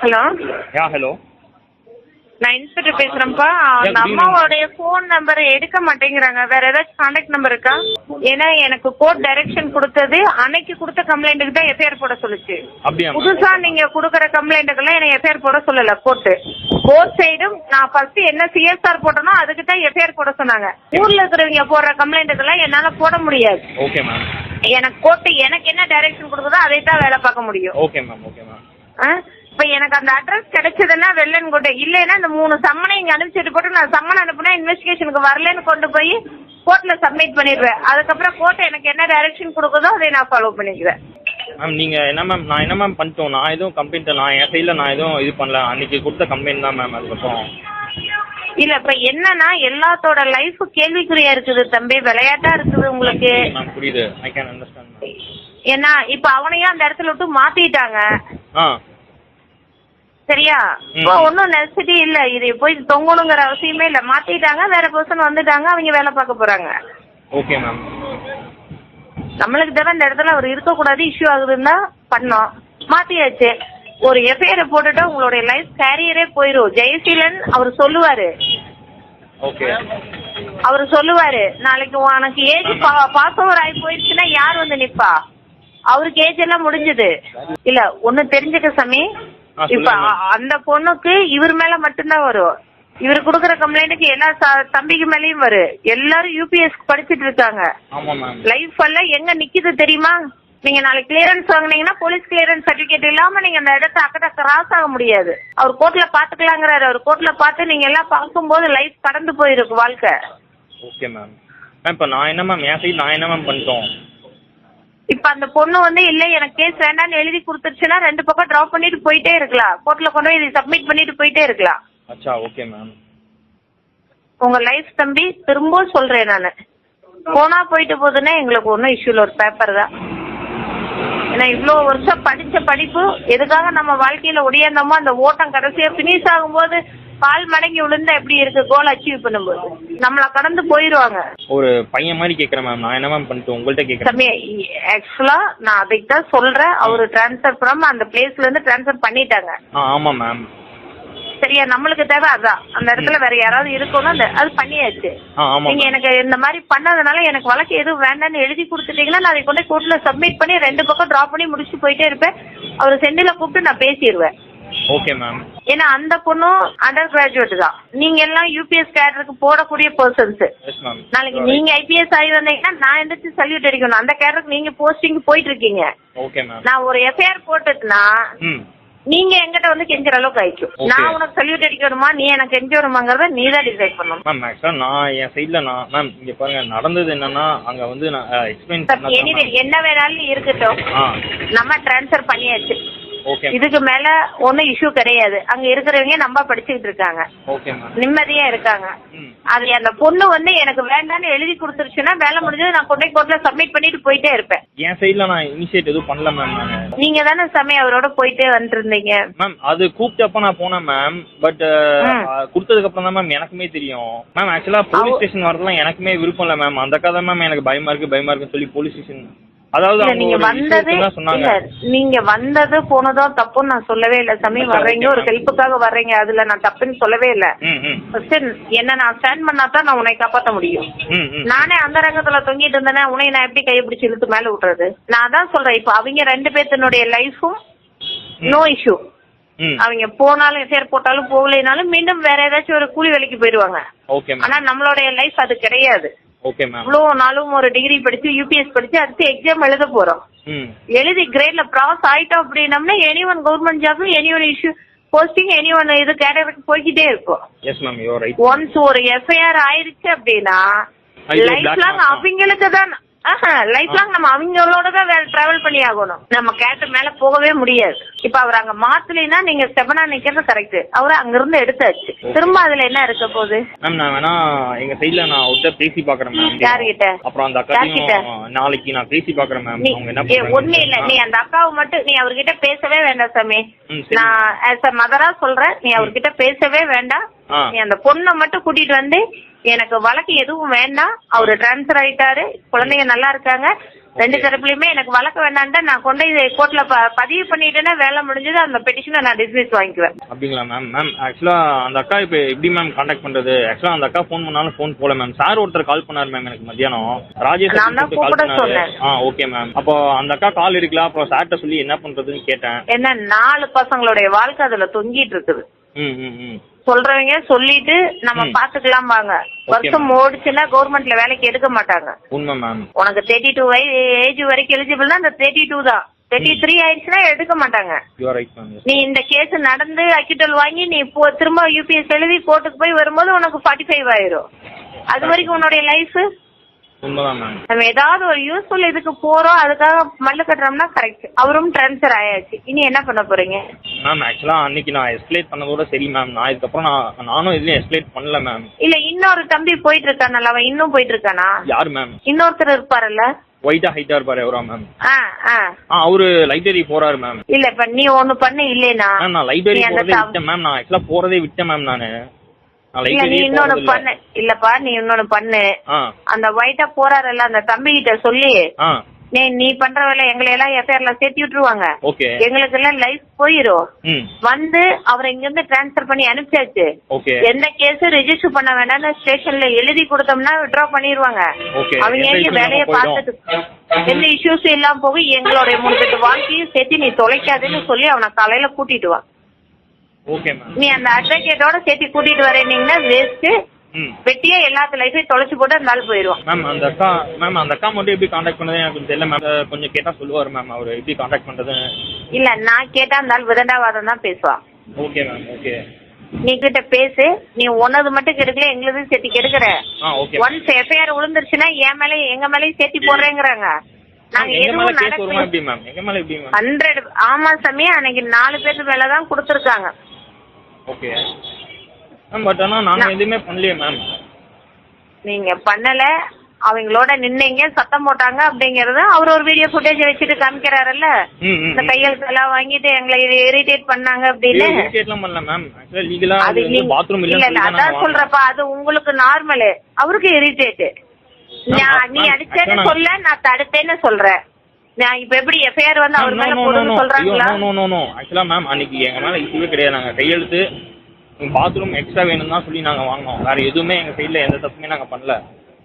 Hello. Yeah hello. நான் inspector பேசுறேன்ப்பா. அந்த. அம்மாவோடைய ஃபோன் நம்பர் எடுக்க மாட்டேங்கிறாங்க. வேற ஏதாச்சும் கான்டாக்ட் நம்பர் இருக்கா? ஏன்னா எனக்கு கோர்ட் டைரக்ஷன் கொடுத்தது அன்னைக்கு கொடுத்த கம்ப்ளைண்ட்டுக்கு தான் எஃப்ஐஆர் போட சொல்லுச்சு. புதுசா நீங்க கொடுக்குற கம்ப்ளைண்ட்டுக்கெல்லாம் எனக்கு எஃப்ஐஆர் போட சொல்லல கோர்ட்டு போத் சைடும் நான் ஃபர்ஸ்ட் என்ன சிஎஸ்ஆர் போட்டனோ அதுக்கு தான் எஃப்ஐஆர் போட சொன்னாங்க. ஊர்ல இருக்கிறவங்க போடுற கம்ப்ளைண்ட்டுக்கெல்லாம் என்னால போட முடியாது. ஓகே மேம் எனக்கு கோர்ட்டு எனக்கு என்ன டைரக்ஷன் கொடுக்குதோ அதை தான் வேலை பார்க்க முடியும். ஓகே மேம் ஓகே மேம் ஆ? இப்ப எனக்கு அந்த அட்ரஸ் கிடைச்சதுன்னா வெள்ளன் கொண்டு இல்லைன்னா இந்த மூணு சம்மனை இங்க அனுப்பிச்சிட்டு போட்டு நான் சம்மன் அனுப்புனா இன்வெஸ்டிகேஷனுக்கு வரலன்னு கொண்டு போய் கோர்ட்ல சப்மிட் பண்ணிடுவேன். அதுக்கப்புறம் கோர்ட் எனக்கு என்ன டைரக்ஷன் கொடுக்குதோ அதை நான் ஃபாலோ பண்ணிக்குவேன் மேம் நீங்கள் என்ன மேம் நான் என்ன மேம் பண்ணிட்டோம்? நான் எதுவும் கம்ப்ளைண்ட் நான் என் சைடில் நான் எதுவும் இது பண்ணல. அன்னைக்கு கொடுத்த கம்ப்ளைண்ட் தான் மேம் அதுக்கப்புறம். இல்ல இப்ப என்னன்னா எல்லாத்தோட லைஃப் கேள்விக்குறியா இருக்குது தம்பி. விளையாட்டா இருக்குது உங்களுக்கு. புரியுது ஐ கேன் அண்டர்ஸ்டாண்ட் ஏன்னா இப்ப அவனையும் அந்த இடத்துல விட்டு மாத்திட்டாங்க. ஆ. சரியா? இப்போ ஒன்றும் நெசசிட்டி இல்ல. இது போய் தொங்கணுங்கிற அவசியமே இல்ல. மாத்திட்டாங்க வேற பர்சன் வந்துட்டாங்க அவங்க வேலை பார்க்க போறாங்க. ஓகே மேம் நம்மளுக்கு தானே இந்த இடத்துல அவர் இருக்கக்கூடாது இஷ்யூ ஆகுதுன்னா பண்ணோம். மாத்தியாச்சு. ஒரு எஃப்ஐஆர் போட்டுட்டா உங்களுடைய லைஃப் கேரியரே போயிடும் ஜெயசீலன் அவர் சொல்லுவாரு. அவர் சொல்லுவாரு நாளைக்கு உனக்கு ஏஜ் பாஸ் ஓவர் ஆகி போயிடுச்சுன்னா யார் வந்து நிப்பா? அவருக்கு ஏஜ் எல்லாம் முடிஞ்சது. இல்ல ஒண்ணு தெரிஞ்சுக்க சாமி. இப்ப அந்த பொண்ணுக்கு இவர் மேல மட்டும்தான் வரும். இவர் கொடுக்குற கம்ப்ளைண்ட்டுக்கு எல்லா தம்பிக்கு மேலயும் வரும் எல்லாரும் யூபிஎஸ் படிச்சிட்டு இருக்காங்க. லைஃப் எல்லாம் எங்க நிக்குது தெரியுமா? நீங்க நாளைக்கு கிளியரன்ஸ் வாங்குனீங்கன்னா போலீஸ் கிளியரன்ஸ் சர்டிபிகேட் இல்லாம நீங்க அந்த இடத்த அக்கட்ட கிராஸ் ஆக முடியாது. அவர் கோர்ட்ல பாத்துக்கலாங்கிறாரு. அவர் கோர்ட்ல பார்த்து நீங்க எல்லாம் பார்க்கும்போது லைஃப் கடந்து போயிருக்கு வாழ்க்கை. ஓகே மேம் மேம் இப்போ நான் என்ன மேம் என் சைடு நான் என்ன மேம் பண்ணிட்டோம்? இப்ப அந்த பொண்ணு வந்து இல்ல எனக்கு கேஸ் வேண்டாம்னு எழுதி கொடுத்துருச்சுன்னா ரெண்டு பக்கம் டிராப் பண்ணிட்டு போயிட்டே இருக்கலாம். கோர்ட்ல கொண்டு போய் சப்மிட் பண்ணிட்டு போயிட்டே இருக்கலாம். அச்சா ஓகே மேம் உங்க லைஃப் தம்பி திரும்ப சொல்றேன் நானு. போனா போயிட்டு போகுதுன்னா எங்களுக்கு ஒன்றும் இஷ்யூல ஒரு பேப்பர் தான். ஏன்னா இவ்வளோ வருஷம் படிச்ச படிப்பு எதுக்காக நம்ம வாழ்க்கையில ஒடியாந்தோமோ அந்த ஓட்டம் கடைசியா ஃபினிஷ் ஆகும்போது கால் மடங்கி விழுந்தா எப்படி இருக்கு? கோல் அச்சீவ் பண்ணும்போது. நம்மள கடந்து போயிருவாங்க. ஒரு பையன் மாதிரி கேட்குறேன் மேம் நான் என்ன மேம் பண்ணிட்டோம் உங்கள்கிட்ட கேட்குறேன் தம்பி ஆக்சுவலா நான் அதுக்கு தான் சொல்றேன். அவரு டிரான்ஸ்ஃபர் ஃப்ரம் அந்த பிளேஸ்ல இருந்து டிரான்ஸ்ஃபர் பண்ணிட்டாங்க. ஆ ஆமாம் மேம் சரியா? நம்மளுக்கு தேவை அதான். அந்த இடத்துல வேற யாராவது இருக்கணும் அந்த அது பண்ணியாச்சு. நீங்க எனக்கு இந்த மாதிரி பண்ணதுனால எனக்கு வழக்கு எதுவும் வேண்டாம்னு எழுதி கொடுத்துட்டீங்கன்னா நான் அதை கொண்டு கோர்ட்ல சப்மிட் பண்ணி ரெண்டு பக்கம் டிராப் பண்ணி முடிச்சுட்டு போயிட்டே இருப்பேன். அவர் செந்தில கூப்பிட்டு நான் பேசிடுவேன் ஓகே மேம் ஏன்னா அந்த பொண்ணும் அண்டர் கிராஜுவேட் தான். நீங்க எல்லாம் யூபிஎஸ் கேடருக்கு போடக்கூடிய பர்சன்ஸ் நாளைக்கு நீங்க ஐபிஎஸ் ஆகி வந்தீங்கன்னா நான் எந்திரிச்சு சல்யூட் அடிக்கணும். அந்த கேடருக்கு நீங்க போஸ்டிங் போயிட்டு இருக்கீங்க நான் ஒரு எஃப்ஐஆர் போட்டுட்டுனா நீங்க எங்கிட்ட வந்து கெஞ்சுற அளவுக்கு ஆயிக்கும். நான் உனக்கு சல்யூட் அடிக்கணுமா? நீ எனக்கு கெஞ்ச வருமாங்கிறத நீ தான் டிசைட் பண்ணணும் மேம் ஆக்சுவலாக நான் என் சைடில் நான் மேம் இங்கே பாருங்க நடந்தது என்னன்னா அங்கே வந்து நான் எக்ஸ்பிளைன் எனிவே என்ன வேணாலும் இருக்கட்டும். நம்ம ட்ரான்ஸ்ஃபர் பண்ணியாச்சு. இதுக்கு மேல ஒன்றும் இஷ்யூ கிடையாது. அங்க இருக்கிறவங்க நம்ம படிச்சுக்கிட்டு இருக்காங்க. நிம்மதியா இருக்காங்க. அது அந்த பொண்ணு வந்து எனக்கு வேண்டாம்னு எழுதி கொடுத்துருச்சுன்னா வேலை முடிஞ்சது நான் கொண்டு கோர்ட்ல சப்மிட் பண்ணிட்டு போயிட்டே இருப்பேன். என் சைடில் நான் இனிஷியேட் எதுவும் பண்ணல மேம் நீங்க தானே சாமி அவரோட போயிட்டே வந்துட்டு இருந்தீங்க மேம் அது கூப்பிட்டப்ப நான் போனேன் மேம் பட் ம். கொடுத்ததுக்கு அப்புறம் தான் மேம் எனக்குமே தெரியும். மேம் ஆக்சுவலா போலீஸ் ஸ்டேஷன் வரதுலாம் எனக்குமே விருப்பம் இல்லை மேம் அந்த கதை மேம் எனக்கு பயமா இருக்கு பயமா இருக்குன்னு சொல்லி போலீஸ் ஸ்டேஷன் அதாவது நீங்க வந்தது இல்ல நீங்க வந்தது போனதோ தப்புன்னு நான் சொல்லவே இல்ல சாமி. சரி, வர்றீங்க ஒரு. ஹெல்ப்புக்காக வர்றீங்க அதுல நான் தப்புன்னு சொல்லவே இல்ல. ஃபர்ஸ்ட் என்ன நான் ஸ்டாண்ட் பண்ணா தான் நான் உன்னை காப்பாத்த முடியும். நானே அந்த ரங்கத்துல தொங்கிட்டு இருந்தேன்னா உன்னை நான் எப்படி கையை பிடிச்சி இழுத்து மேல விட்டுறது? நான் தான் சொல்றேன் இப்ப அவங்க ரெண்டு பேர்த்தினுடைய லைஃபும் நோ இஷ்யூ அவங்க போனாலும் எஃப்ஐஆர் போட்டாலும் போகலைனாலும் மீண்டும் வேற ஏதாச்சும் ஒரு கூலி வேலைக்கு போயிடுவாங்க. ஓகே ஆனா மேம் நம்மளுடைய லைஃப் அது கிடையாது. ஓகே மேம் இவ்வளவு நாளும் ஒரு டிகிரி படிச்சு யூபிஎஸ் படிச்சு அடுத்து எக்ஸாம் எழுத போறோம். எழுதி கிரேட்ல ப்ராஸ் ஆயிட்டோம் அப்படின்னம்னா any one government job any one issue posting any one இது கேட்டகரிக்கு போய்கிட்டே இருக்கும். Yes ma'am you right once ஒரு எஃப்ஐஆர் ஆயிருச்சு அப்படின்னா லைஃப் லாங். அவங்களுக்கு தான் லைஃப் லாங் நம்ம அவங்களோட தான் டிராவல் பண்ணி ஆகணும். நம்ம கேட்ட மேல போகவே முடியாது. இப்ப அவர் அங்க மாத்தலைன்னா நீங்க செவனா நிக்கிறது கரெக்ட் அவரை அங்க இருந்து எடுத்தாச்சு திரும்ப அதுல என்ன இருக்க போகுது? மேம் நான் வேணா எங்க சைடுல நான் அவர்கிட்ட பேசி பாக்குறேன் மேம் யார்கிட்ட? அப்புறம் அந்த? அக்காவையும் நாளைக்கு நான் பேசி பாக்குறேன் மேம் அவங்க என்ன ஒண்ணு இல்ல. நீ அந்த அக்காவை மட்டும் நீ அவர்கிட்ட பேசவே வேண்டாம் சாமி. நான் ஆஸ் அ மதரா சொல்றேன். நீ அவர்கிட்ட பேசவே வேண்டாம். நீ அந்த பொண்ணை மட்டும் கூட்டிட்டு வந்து எனக்கு வழக்கு எதுவும் வேண்டாம். அவரு டிரான்ஸ்ஃபர் ஆயிட்டாரு. குழந்தைங்க நல்லா இருக்காங்க. ரெண்டு தரப்புலயுமே எனக்கு வழக்கு வேண்டான்ட்டு நான் கொண்டு இதை கோர்ட்ல பதிவு பண்ணிட்டேன்னா வேலை முடிஞ்சது அந்த பெட்டிஷனை நான் டிஸ்மிஸ் வாங்கிக்குவேன். அப்படிங்களா மேம் மேம் ஆக்சுவலாக அந்த அக்கா இப்போ எப்படி மேம் காண்டாக்ட் பண்ணுறது ஆக்சுவலாக அந்த அக்கா ஃபோன் பண்ணாலும் ஃபோன் போல மேம் சார் ஒருத்தர் கால் பண்ணார் மேம் எனக்கு மத்தியானம். ராஜேஷ் கால் பண்ணாரு. சொன்னேன். ஆ ஓகே மேம் அப்போ அந்த அக்கா கால் எடுக்கல அப்புறம் சார்கிட்ட சொல்லி என்ன பண்ணுறதுன்னு கேட்டேன். என்ன நாலு பசங்களுடைய வாழ்க்கை அதுல தொங்கிட்டு இருக்குது. சொல்றவங்க சொல்லிட்டு நம்ம. பாத்துக்கலாம் வாங்க. வருஷம். ஓடிச்சுன்னா கவர்மெண்ட்ல வேலைக்கு எடுக்க மாட்டாங்க. உண்மை மேம் உனக்கு தேர்ட்டி டூ ஏஜ் வரைக்கும் எலிஜிபிள்னா அந்த தேர்ட்டி டூ தான். தேர்ட்டி த்ரீ ஆயிடுச்சுன்னா எடுக்க மாட்டாங்க. நீ இந்த கேஸ் நடந்து அக்யூட்டல் வாங்கி நீ திரும்ப யூபிஎஸ் எழுதி கோர்ட்டுக்கு போய் வரும்போது உனக்கு ஃபார்ட்டி ஃபைவ் ஆயிரும். அது வரைக்கும் உன்னுடைய லைஃப் நம்ம ஏதாவது ஒரு யூஸ்ஃபுல் இதுக்கு போறோம் அதுக்காக மல்லு கட்டுறோம்னா கரெக்ட் அவரும் ட்ரான்ஸ்ஃபர் ஆயாச்சு. இனி என்ன பண்ண போறீங்க? மேம் ஆக்சுவலாக அன்னைக்கு நான் எஸ்கலேட் பண்ணதோட சரி மேம் நான் இதுக்கப்புறம் நான் நானும் எதுலையும் எஸ்கலேட் பண்ணல மேம் இல்ல இன்னொரு தம்பி போயிட்டு இருக்கானல்ல அவன் இன்னும் போயிட்டு இருக்கானா யார் மேம் இன்னொருத்தர் இருப்பாருல்ல? ஒயிட்டா ஹைட்டா இருப்பாரு எவரா மேம் ஆ ஆ. ஆ அவரு லைப்ரரி போறாரு மேம் இல்ல இப்ப நீ ஒண்ணு பண்ணு இல்லேனா நான் லைப்ரரி போறதே விட்டேன் மேம் நான் ஆக்சுவலா போறதே விட்டேன் மேம் நான். இல்ல நீ இன்னொன்னு பண்ணு. இல்லப்பா நீ இன்னொன்னு பண்ணு. அந்த ஒயிட்டா போறாருல்ல அந்த தம்பி கிட்ட சொல்லி நீ நீ பண்ற வேலை எங்களை எல்லாம் எஃப்ஐஆர்ல சேர்த்து விட்டுருவாங்க. எங்களுக்கு எல்லாம் லைஃப் போயிரும். வந்து அவரை இங்க இருந்து டிரான்ஸ்ஃபர் பண்ணி அனுப்பிச்சாச்சு. எந்த கேஸும் ரெஜிஸ்டர் பண்ண வேண்டாம்னு ஸ்டேஷன்ல எழுதி கொடுத்தோம்னா விட்ரா பண்ணிடுவாங்க. அவங்க எங்க வேலையை. பார்த்துட்டு எந்த இஷ்யூஸ் இல்லாம போக எங்களுடைய மூணு பேட்டு வாழ்க்கையும் சேர்த்து நீ தொலைக்காதுன்னு சொல்லி அவனை காலையில கூட்டிட்டு வா. ஓகே மேம் நீ அந்த அட்வொகேட்டோட சேர்த்து கூட்டிட்டு வரீங்கன்னா வேஸ்ட் வெட்டியா எல்லாத்து லைஃபையும் தொலைச்சு போட்டு அந்த ஆள் போயிடுவான் மேம் அந்த அக்கா மேம் அந்த அக்கா மட்டும் எப்படி காண்டாக்ட் பண்ணது? எனக்கு தெரியல மேம் கொஞ்சம் கேட்டா சொல்லுவார் மேம் அவர் எப்படி காண்டாக்ட் பண்றது? இல்ல நான் கேட்டா அந்த ஆள் விதண்டாவாதம் தான் பேசுவான் ஓகே மேம் ஓகே நீ கிட்ட பேசு. நீ ஒன்னது மட்டும் கெடுக்கல எங்களுது சேர்த்து கெடுக்கிற. ஒன்ஸ் எஃப்ஐஆர் விழுந்துருச்சுன்னா என் மேல எங்க மேலயும் சேர்த்து போடுறேங்கிறாங்க. நாங்க எதுவும் ஹண்ட்ரட் ஆமா சாமி. அன்னைக்கு நாலு பேருக்கு மேலதான் கொடுத்துருக்காங்க. ஓகே மேம் பட் ஆனா நாங்க நான்- எதுவுமே பண்ணலையே மேம் நீங்க பண்ணல. அவங்களோட நின்னீங்க சத்தம் போட்டாங்க அப்படிங்கறது அவர் ஒரு வீடியோ ஃபுட்டேஜ் வச்சுட்டு காமிக்கிறாருல்ல? இந்த கையெழுத்து எல்லாம் வாங்கிட்டு எங்களை இரிட்டேட் பண்ணாங்க அப்படின்னு? இரிட்டேட்லாம் பண்ணல மேம் ஆக்சுவலா லீகலா அது பாத்ரூம் இல்ல இல்ல அதான் சொல்றப்பா அது உங்களுக்கு நார்மலு அவருக்கு இரிட்டேட் நீ அடிச்சேன்னு சொல்ல நான் தடுத்தேன்னு சொல்றேன். நான் இப்ப எப்படி எஃப்ஐஆர் வந்து அவர் மேல போடுன்னு சொல்றாங்களா? ஆக்சுவலா மேம் அன்னைக்கு எங்க மேல இஷ்யூவே கிடையாது. நாங்க கையெழுத்து பாத்ரூம் எக்ஸ்ட்ரா வேணும் தான் சொல்லி நாங்க வாங்கினோம். வேற எதுவுமே எங்க சைடுல எந்த தப்புமே நாங்க பண்ணல.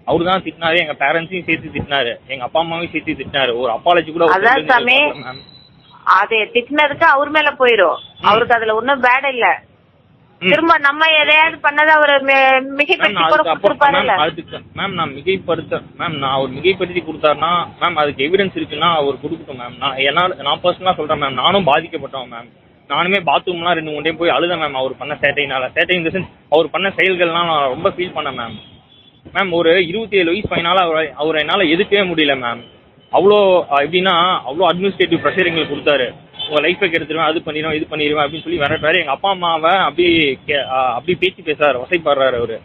அவரு தான் திட்டினாரு எங்க பேரண்ட்ஸையும் சேர்த்து திட்டினாரு. எங்க அப்பா அம்மாவையும் சேர்த்து திட்டினாரு. ஒரு அப்பாலஜி கூட அதான் சாமி. அது திட்டினதுக்கு அவர் மேல போயிரும். அவருக்கு அதுல ஒண்ணும் பேட் இல்ல. திரும்ப நம்ம எதையாவது பண்ணதை அவர் மிகைப்படுத்தி மேம் நான் மிகைப்படுத்த மேம் நான் அவர் மிகைப்படுத்தி கொடுத்தாருன்னா மேம் அதுக்கு எவிடன்ஸ் இருக்குன்னா அவர் கொடுக்கட்டும் மேம் நான் என்னால் நான் பர்சனலாக சொல்கிறேன் மேம் நானும் பாதிக்கப்பட்டவன் மேம் நானுமே பாத்ரூம்லாம் ரெண்டு மூணு டைம் போய் அழுதேன் மேம் அவர் பண்ண சேட்டையினால. சேட்டை இந்த சென்ஸ் அவர் பண்ண செயல்கள்லாம் நான் ரொம்ப ஃபீல் பண்ணேன் மேம் மேம் ஒரு இருபத்தி ஏழு வயசு பையனால அவரை அவரை என்னால் எதுக்கவே முடியல மேம் அவ்வளோ எப்படின்னா அவ்வளோ அட்மினிஸ்ட்ரேட்டிவ் ப்ரெஷர் எங்களுக்கு கொடுத்தாரு. உங்கள் லைஃபை கெடுத்துருவேன் அது பண்ணிடுவேன் இது பண்ணிடுவேன் அப்படின்னு சொல்லி விரட்டுறாரு. எங்கள் அப்பா அம்மாவை அஹ், அப்படியே பேச்சு பேசுறாரு வசைப்படுறாரு அவரு.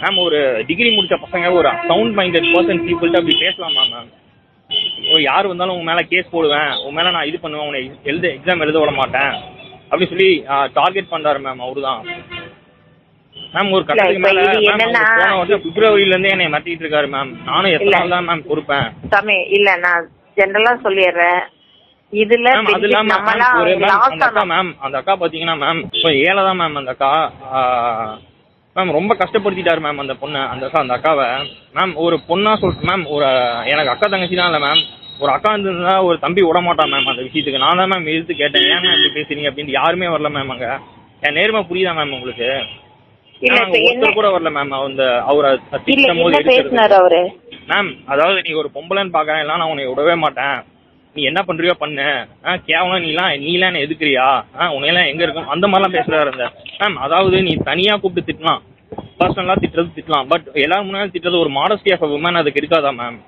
மேம் ஒரு டிகிரி முடிச்ச பசங்க ஒரு சவுண்ட் மைண்டட் பர்சன் பீப்புள்கிட்ட அப்படி பேசலாமா மேம் யார் வந்தாலும் உன் மேலே கேஸ் போடுவேன். உன் மேலே நான் இது பண்ணுவேன் உன்னை எழுத எக்ஸாம் எழுத விட மாட்டேன். அப்படி சொல்லி டார்கெட் பண்றாரு மேம் அவரு தான் மேம் ஒரு கட்டத்துக்கு மேல போன வருஷம் பிப்ரவரியில இருந்தே என்னை மாட்டிட்டு இருக்காரு மேம் நானும் எத்தனை. நாள் தான் மேம் சாமி இல்ல நான் ஜெனரலா சொல்லிடுறேன். இதுல அது இல்லாம ஒரு மேம் அந்த அக்கா. மேம் அந்த அக்கா பாத்தீங்கன்னா மேம் இப்போ ஏழை தான் மேம் அந்த அக்கா மேம் ரொம்ப கஷ்டப்படுத்திட்டாரு மேம் அந்த பொண்ணை அந்த அக்கா அந்த அக்காவை. மேம் ஒரு பொண்ணா சொல் மேம் ஒரு எனக்கு அக்கா தங்கச்சி தான் இல்லை மேம் ஒரு அக்கா இருந்திருந்தா ஒரு தம்பி விட மாட்டான் மேம் அந்த விஷயத்துக்கு. நான் தான் மேம் எதிர்த்து கேட்டேன் ஏன் மேம் இப்படி பேசுறீங்க? அப்படின்ட்டு யாருமே வரல மேம் அங்க. என் நேர்மை புரியுதா மேம் உங்களுக்கு? ஒருத்தர் கூட வரல மேம் அந்த அவரை திட்டும் போது மேம் அதாவது நீ ஒரு பொம்பளைன்னு பார்க்கறேன் இல்லை நான் உன்னை விடவே மாட்டேன். நீ என்ன பண்றியோ பண்ணு. ஆ கேவலம் நீலாம் நீலாம் என்ன எதுக்குறியா? ஆ உன்னையெல்லாம் எங்க இருக்கும்? அந்த மாதிரிலாம் பேசுறாரு அந்த. மேம் அதாவது நீ தனியா கூப்பிட்டு திட்டலாம். பர்சனலா திட்டுறது திட்டலாம். பட் எல்லாரும் முன்னாடி திட்டுறது ஒரு மாடஸ்டி ஆஃப் உமன் அதுக்கு இருக்காதா மேம்?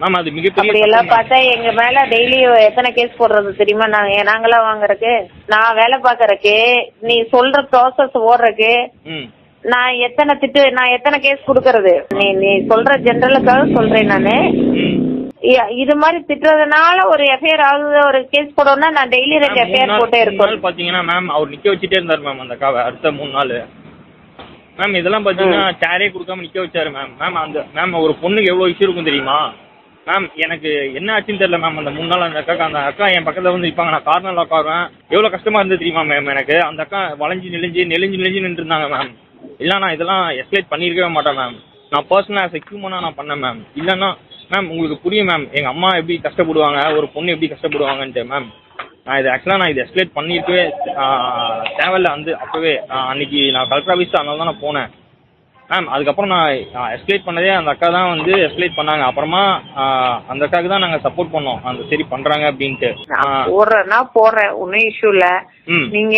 மேம் அது மிகப்பெரிய அப்படி எல்லாம். பார்த்தா எங்க மேல டெய்லி எத்தனை கேஸ் போடுறது தெரியுமா? நாங்க நாங்களாம் வாங்குறதுக்கு நான் வேலை பாக்குறதுக்கு நீ சொல்ற ப்ராசஸ் ஓடுறதுக்கு ம். நான் எத்தனை திட்டு நான் எத்தனை கேஸ் கொடுக்கறது? நீ நீ சொல்ற ஜெனரலுக்காக சொல்றேன் நானு. இது மாதிரி திட்டுறதுனால ஒரு எஃப்ஐஆர் ஆகுது ஒரு கேஸ் போடணும்னா நான் டெய்லி ரெண்டு எஃப்ஐஆர் போட்டே நாள் பாத்தீங்கன்னா மேம் அவர் நிக்க வச்சுட்டே இருந்தார் மேம் அந்த அக்காவை அடுத்த மூணு நாள். மேம் இதெல்லாம் பாத்தீங்கன்னா சேரே கொடுக்காம நிக்க வச்சாரு மேம். மேம் அந்த மேம் ஒரு பொண்ணுக்கு எவ்வளவு இஷ்யூ இருக்கும் தெரியுமா? மேம் எனக்கு என்ன ஆச்சுன்னு தெரியல மேம் அந்த மூணு நாள் அந்த அக்காக்கு அந்த அக்கா என் பக்கத்தில் வந்து நிற்பாங்க நான் கார்னரில் உட்காருவேன் எவ்வளோ கஷ்டமா இருந்தது தெரியுமா மேம் எனக்கு? அந்த அக்கா வளைஞ்சு நெளிஞ்சு நெளிஞ்சு நெளிஞ்சு நின்று இருந்தாங்க மேம். இல்லை நான் இதெல்லாம் எஸ்கலேட் பண்ணியிருக்கவே மாட்டேன் மேம். நான் பர்சனலாக ஆஸ் ஹியூமனாக நான் பண்ணேன் மேம். இல்லைன்னா மேம் உங்களுக்கு புரியும் மேம் எங்கள் அம்மா எப்படி கஷ்டப்படுவாங்க ஒரு பொண்ணு எப்படி கஷ்டப்படுவாங்கன்ட்டு மேம் நான் இது ஆக்சுவலாக நான் இது எஸ்கலேட் பண்ணியிருக்கவே தேவையில்ல வந்து அப்போவே. அன்னைக்கு நான் கலெக்டர் ஆஃபீஸ் அதனால தான் நான் போனேன். மேம் அதுக்கப்புறம் நான் எஸ்கலேட் பண்ணதே அந்த அக்கா தான் வந்து எஸ்கலேட் பண்ணாங்க. அப்புறமா அந்த அக்காவுக்கு தான் நாங்கள் சப்போர்ட் பண்ணோம். அந்த சரி பண்ணுறாங்க அப்படின்ட்டு. நான் போடுறேன்னா போடுறேன் ஒன்றும் இஷ்யூ இல்ல. நீங்க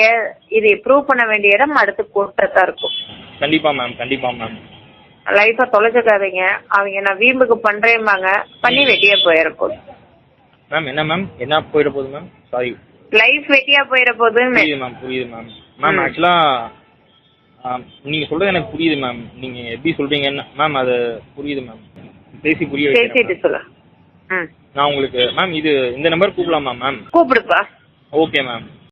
இதை ப்ரூவ் பண்ண வேண்டிய இடம் அடுத்து கோர்ட்டா இருக்கும். கண்டிப்பாக மேம் கண்டிப்பாக மேம் லைஃபை தொலைச்சுக்காதீங்க அவங்க நான் வீம்புக்கு பண்றேன்பாங்க பண்ணி வெட்டியா போயிட போகுது மேம் என்ன மேம் என்ன போயிட போகுது மேம் சாரி லைஃப் வெட்டியா போயிட போகுதுன்னு புரியுது மேம் புரியுது மேம் மேம் ம். ஆக்சுவலாக நீங்கள் சொல்கிறது எனக்கு புரியுது மேம் நீங்கள் எப்படி சொல்கிறீங்கன்னு மேம் அது புரியுது மேம் பேசி புரிய பேசிட்டு. சொல்லு. நான் உங்களுக்கு மேம் இது இந்த நம்பர் கூப்பிடலாமா மேம் கூப்பிடுப்பா. Okay ma'am